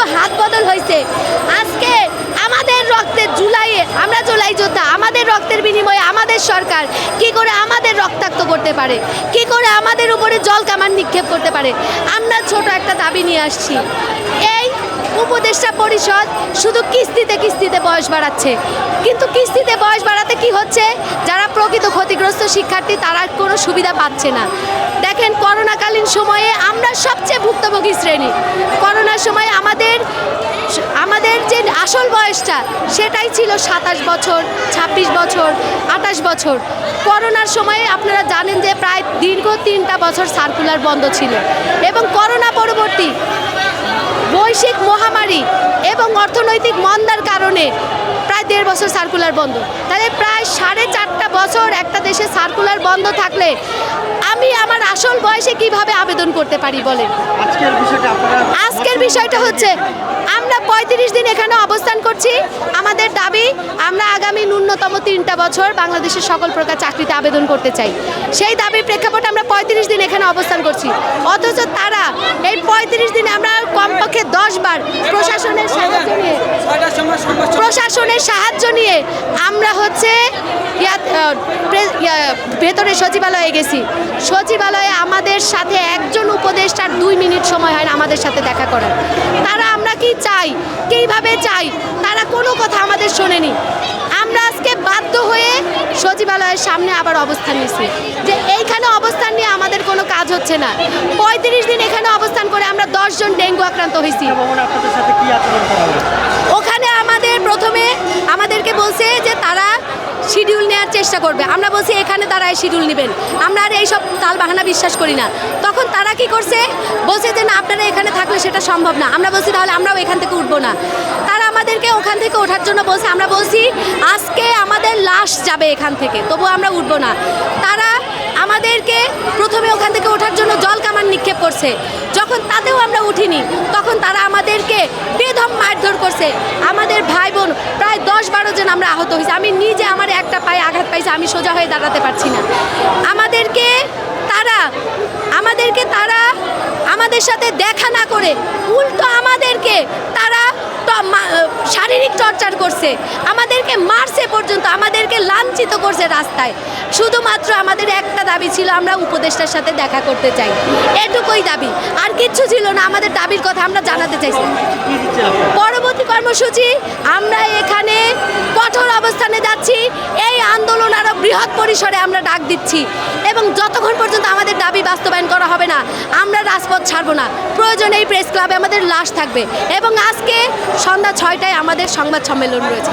শুধু হাত বদল হয়েছে। আজকে আমাদের রক্তের জুলাইয়ে আমরা জুলাই যোদ্ধা, আমাদের রক্তের বিনিময়ে আমাদের সরকার কি করে আমাদের রক্তাক্ত করতে পারে? কি করে আমাদের উপরে জল কামান নিক্ষেপ করতে পারে? আমরা ছোট একটা দাবি নিয়ে আসছি। এই উপদেষ্টা পরিষদ শুধু কিস্তিতে কিস্তিতে বয়স বাড়াচ্ছে। কিন্তু কিস্তিতে বয়স বাড়াতে কি হচ্ছে? যারা প্রকৃত ক্ষতিগ্রস্ত শিক্ষার্থী, তারা কোনো সুবিধা পাচ্ছে না। দেখেন, করোনাকালীন সময়ে আমরা সবচেয়ে ভুক্তভোগী শ্রেণি করোনার সময় আমাদের আমাদের যে আসল বয়সটা সেটাই ছিল সাতাশ বছর ২৬ বছর আঠাশ বছর। করোনার সময়ে আপনারা জানেন যে প্রায় দীর্ঘ তিনটা বছর সার্কুলার বন্ধ ছিল এবং করোনা পরবর্তী বৈশ্বিক মহামারী এবং অর্থনৈতিক মন্দার কারণে প্রায় দেড় বছর সার্কুলার বন্ধ। তাহলে প্রায় সাড়ে চারটা বছর একটা দেশে সার্কুলার বন্ধ থাকলে আমি আমার আসল বয়সে কীভাবে আবেদন করতে পারি বলেন? আজকের বিষয়টা হচ্ছে আমরা পঁয়ত্রিশ দিন এখানে করছি। আমাদের দাবি আমরা আগামী ন্যূনতম তিনটা বছর বাংলাদেশের সকল প্রকার চাকরিতে আবেদন করতে চাই। সেই দাবির প্রেক্ষাপটে আমরা পঁয়ত্রিশ দিন এখানে অবস্থান করছি। অথচ তারা এই পঁয়ত্রিশ দিনে আমরা কমপক্ষে দশ বার প্রশাসনের সাহায্য নিয়ে প্রশাসনের সাহায্য নিয়ে আমরা হচ্ছে ভেতরে সচিবালয়ে গেছি। সচিবালয়ে আমাদের সাথে একজন উপদেষ্টার দুই মিনিট সময় হয় না আমাদের সাথে দেখা করার। তারা আমরা কি চাই? কীভাবে চাই? তারা কোনো কথা আমাদের শোনেনি। আমরা আজকে বাধ্য হয়ে সচিবালয়ের সামনে আবার অবস্থান নিয়েছি। যে এইখানে অবস্থান নিয়ে আমাদের কোনো কাজ হচ্ছে না। পঁয়ত্রিশ দিন এখানে অবস্থান করে আমরা দশজন ডেঙ্গু আক্রান্ত হয়েছি। ওখানে আমাদের প্রথমে আমাদেরকে বলছে যে তারা শিডিউল নেওয়ার চেষ্টা করবে। আমরা বলছি, এখানে তারা শিডিউল নেবেন। আমরা আর এইসব তাল বাহানা বিশ্বাস করি না। তখন তারা কি করছে? বলছে যে, না, আপনারা এখানে থাকলে সেটা সম্ভব না। আমরা বলছি, তাহলে আমরাও এখান থেকে উঠবো না। তারা আমাদেরকে ওখান থেকে ওঠার জন্য বলছে, আমরা বলছি, আজকে আমাদের লাশ যাবে এখান থেকে তবু আমরা উঠবো না। তারা আমাদেরকে প্রথমে ওখান থেকে ওঠার জন্য জল কামান নিক্ষেপ করছে। যখন তাতেও আমরা উঠিনি, তখন তারা আমাদেরকে বেদম মারধর করছে। আমাদের ভাই দশ বারো জন আমরা আহত হয়েছি। আমি নিজে আমার একটা পায়ে আঘাত পাইছি, আমি সোজা হয়ে দাঁড়াতে পারছি না। আমাদেরকে তারা আমাদেরকে তারা আমাদের সাথে দেখা না করে, উল্টো আমাদেরকে তারা শারীরিক টর্চার করছে। আমাদেরকে মারছে পর্যন্ত, আমাদেরকে লাঞ্ছিত করছে রাস্তায়। শুধুমাত্র আমাদের একটা দাবি ছিল, আমরা উপদেষ্টার সাথে দেখা করতে চাই। এটুকুই দাবি। আর কিচ্ছু ছিল না, আমাদের দাবির কথা আমরা জানাতে চাইছি। পরবর্তী কর্মসূচি, আমরা এখানে কঠোর অবস্থানে যাচ্ছি, এই আন্দোলন আরও বৃহৎ পরিসরে আমরা ডাক দিচ্ছি। এবং যতক্ষণ পর্যন্ত আমাদের দাবি বাস্তবায়ন করা হবে না, আমরা রাজপথ ছাড়বো না। প্রয়োজনে এই প্রেস ক্লাবে আমাদের লাশ থাকবে। এবং আজকে সন্ধ্যা ছয়টায় আমাদের সংবাদ সম্মেলন রয়েছে।